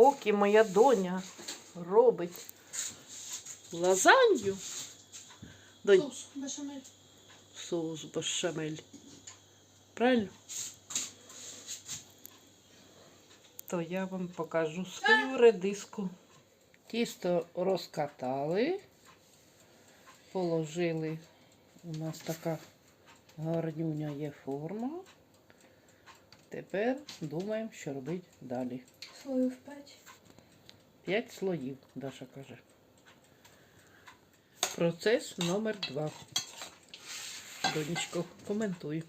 поки моя доня робить лазанью. Донь, Соус бешамель. соус бешамель. Правильно? То я вам покажу свою редиску. Тісто розкатали, положили. У нас така гарнюня є форма. Тепер думаємо, що робити далі. Слоїв 5. П'ять слоїв, Даша каже. Процес номер два. Донечко, коментуй.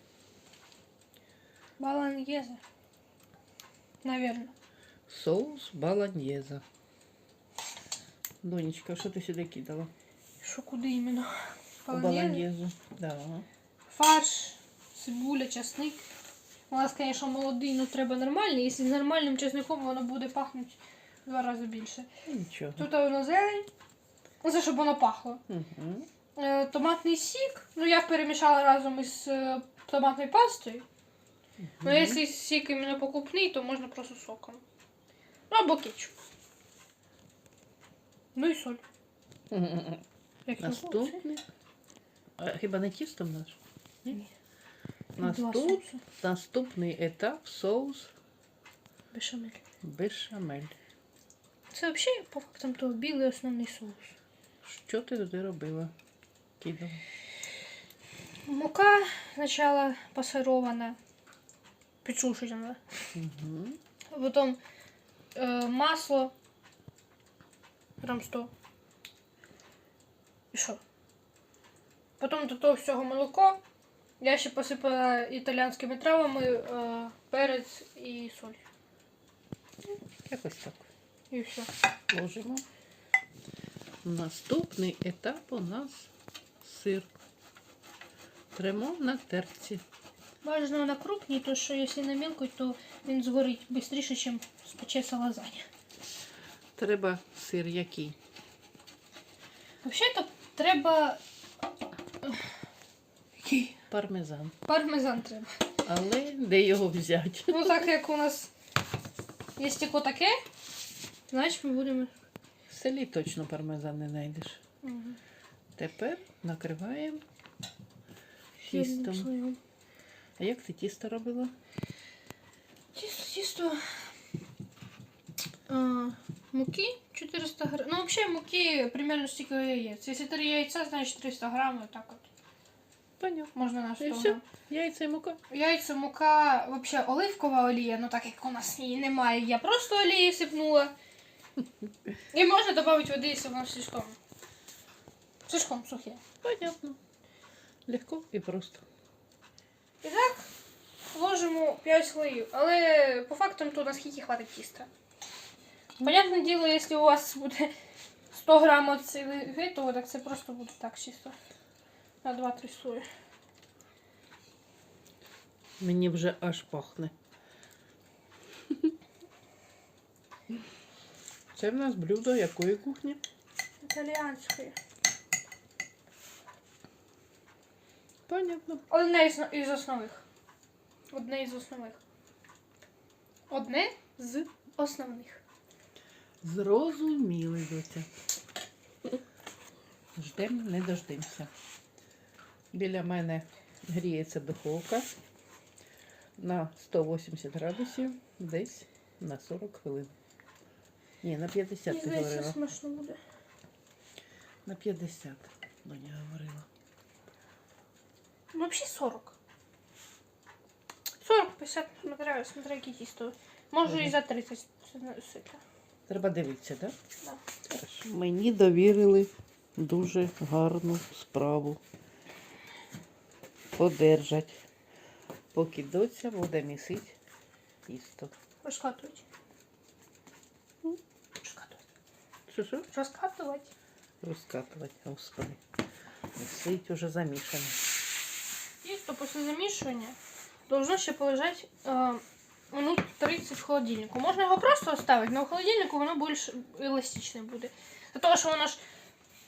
Баланьєзе. Наверно. Соус баланьєза. Донечка, що ти сюди кидала? Що куди іменно? Баланьєзу. Да. Фарш, цибуля, часник. У нас, звісно, молодий, але треба нормальний. Якщо з нормальним часником, воно буде пахнути в два рази більше. Нічого. Тут воно зелень. Ну, це щоб воно пахло. Угу. Е, томатний сік. Ну, я перемішала разом із е, томатною пастою. Ну, якщо сік іменно покупний, то можна просто соком. Ну, або кетчуп. Ну і соль. Як не Наступний. А, хіба не тістом наш? Ні. Наступ... Наступний етап соус Бешамель. бешамель. Це взагалі, по фактам, то білий основний соус. Що ти туди робила? Кидала. Мука спочатку пасирована, підсушена. Угу. Потім е, масло. Грам 100. І що? Потім до того всього молоко. Я ще посипала італіянськими травами, е, перець і соль. Якось так. І все. Ложимо. Наступний етап у нас сир. Тремо на терці. Бажано на крупній, то що якщо на мілкій, то він згорить швидше, ніж спечеться лазанья. Треба сир який? Взагалі-то треба Пармезан. пармезан треба. Але де його взяти? Ну так як у нас є тільки таке, значить ми будемо. В селі точно пармезан не знайдеш. Тепер накриваємо тістом. А як ти тісто робила? Тісто, тісто. А, муки 400 грамм. Ну, взагалі муки примерно стільки яєць. Якщо 3 яйця, значить 300 грамм, так от. Понятно. Можна на 100 І все. Яйця і мука. Яйця, мука, взагалі оливкова олія, ну так як у нас її немає, я просто олії сипнула. І можна додати води, якщо воно слишком. Слишком сухе. Понятно. Легко і просто. І так, ложимо 5 слоїв. Але по фактам то наскільки хватить тіста. Понятне діло, якщо у вас буде 100 грам цієї то так це просто буде так чисто. На 2-3 слої. Мені вже аж пахне. Це в нас блюдо якої кухні? Італіанської. Понятно. Одне із, із основних. Одне із основних. Одне з основних. Зрозуміли, доця. Ждем, не дождемося. Біля мене гріється духовка на 180 градусів, десь на 40 хвилин. Ні, на 50 Мені ти говорила. смачно буде. На 50, доня говорила. Ну, взагалі 40. 40-50, смотря, смотря яке тісто. Може і за 30 сити. Треба дивитися, так? Да. Да? Мені довірили дуже гарну справу. Подержать. Поки доця буде місити тісто. Розкатувати. Розкатувати. Що що? Розкатувати. Розкатувати, господи. Місить уже замішане. Тісто після замішування должно ще полежати е, минут 30 в холодильнику. Можна його просто оставити, але в холодильнику воно більш еластичне буде. За того, що воно ж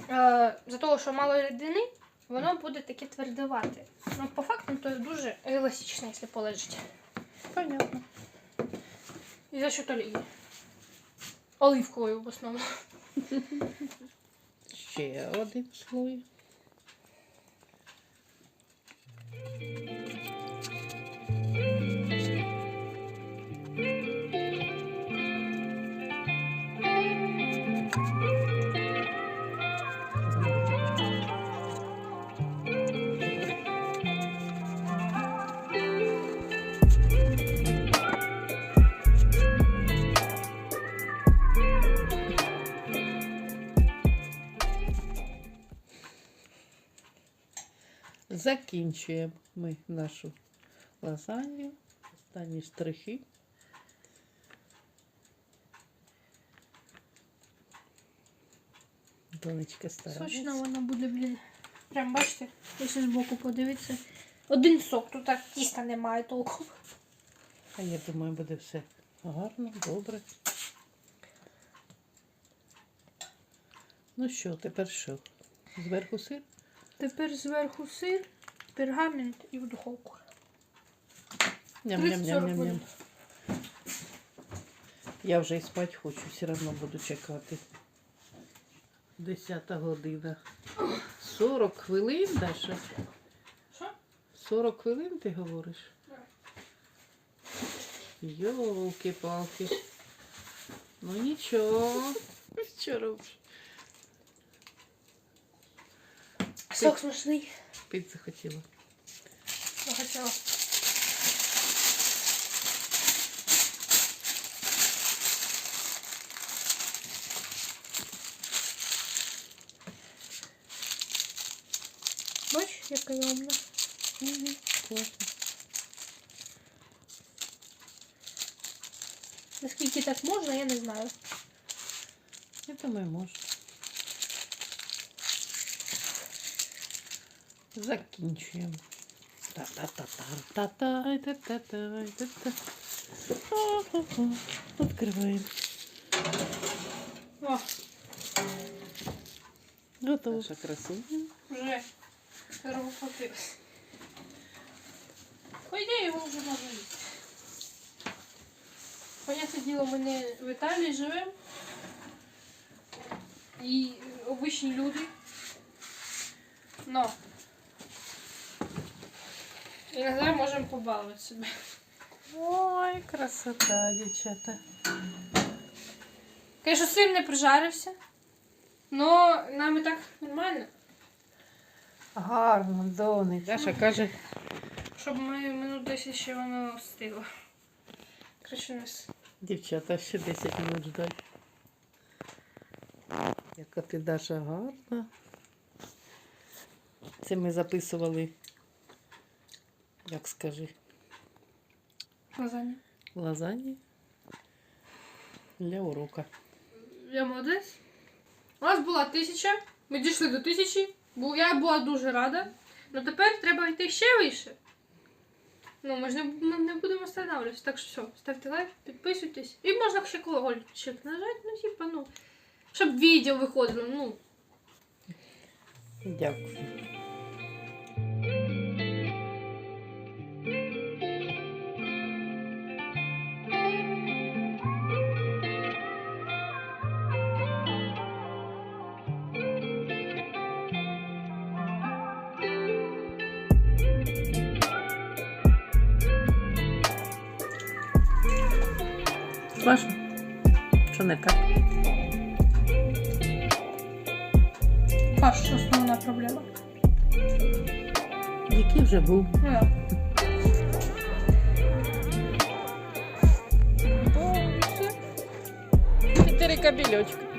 е, за того, що мало рідини, воно буде таке твердувати. Ну, по факту, то дуже еластичне, якщо полежить. Понятно. І за що толі? Оливковою в основному. Ще один слой. Закінчуємо ми нашу лазанью. Останні штрихи. Донечка старається. Сочно вона буде, блін. Прям бачите, якщо збоку подивитися. Один сок, тут так тіста немає толком. А я думаю, буде все гарно, добре. Ну що, тепер що? Зверху сир? Тепер зверху сир, пергамент і в духовку. Ням-ням-ням-ням-ням. Я вже і спать хочу, все одно буду чекати. Десята година. 40 хвилин, Даша? Що? 40 хвилин ти говориш? Так. Йолки-палки. Ну нічого. Що робиш? Сок смачний. Пити захотіла. Захотіла. Бач, яка я умна. Мгм, Класно. Наскільки так можна, я не знаю. Я думаю, можна. закінчуємо. Открываем. О. Готово. Наша красиво. Вже перевопотилась. По ідеї его уже можна їсти. Понятне діло, ми не в Италии живем и обычные люди. Но Іноді можемо побалувати себе. Ой, красота, дівчата. Звісно, сир не прижарився. Но нам і так нормально. Гарно, дони. Даша каже, Щоб ми минут 10 ще воно стило. Короче, у нас дівчата ще 10 минут ждать. Яка ти Даша гарна. Це ми записували, як скажи, лазанья. лазані для урока. Я молодець. У нас була тисяча. Ми дійшли до тисячі. Бу- Я була дуже рада. Ну тепер треба йти ще вище. Ну, ми ж не, ми не будемо останавливатися. Так що все, ставте лайк, підписуйтесь. І можна ще колокольчик нажати, ну типа, ну. Щоб відео виходило, ну. Дякую. Важно. Що не так? Фарш основна проблема. Який вже був? Ну, да. Чотири кабельочки.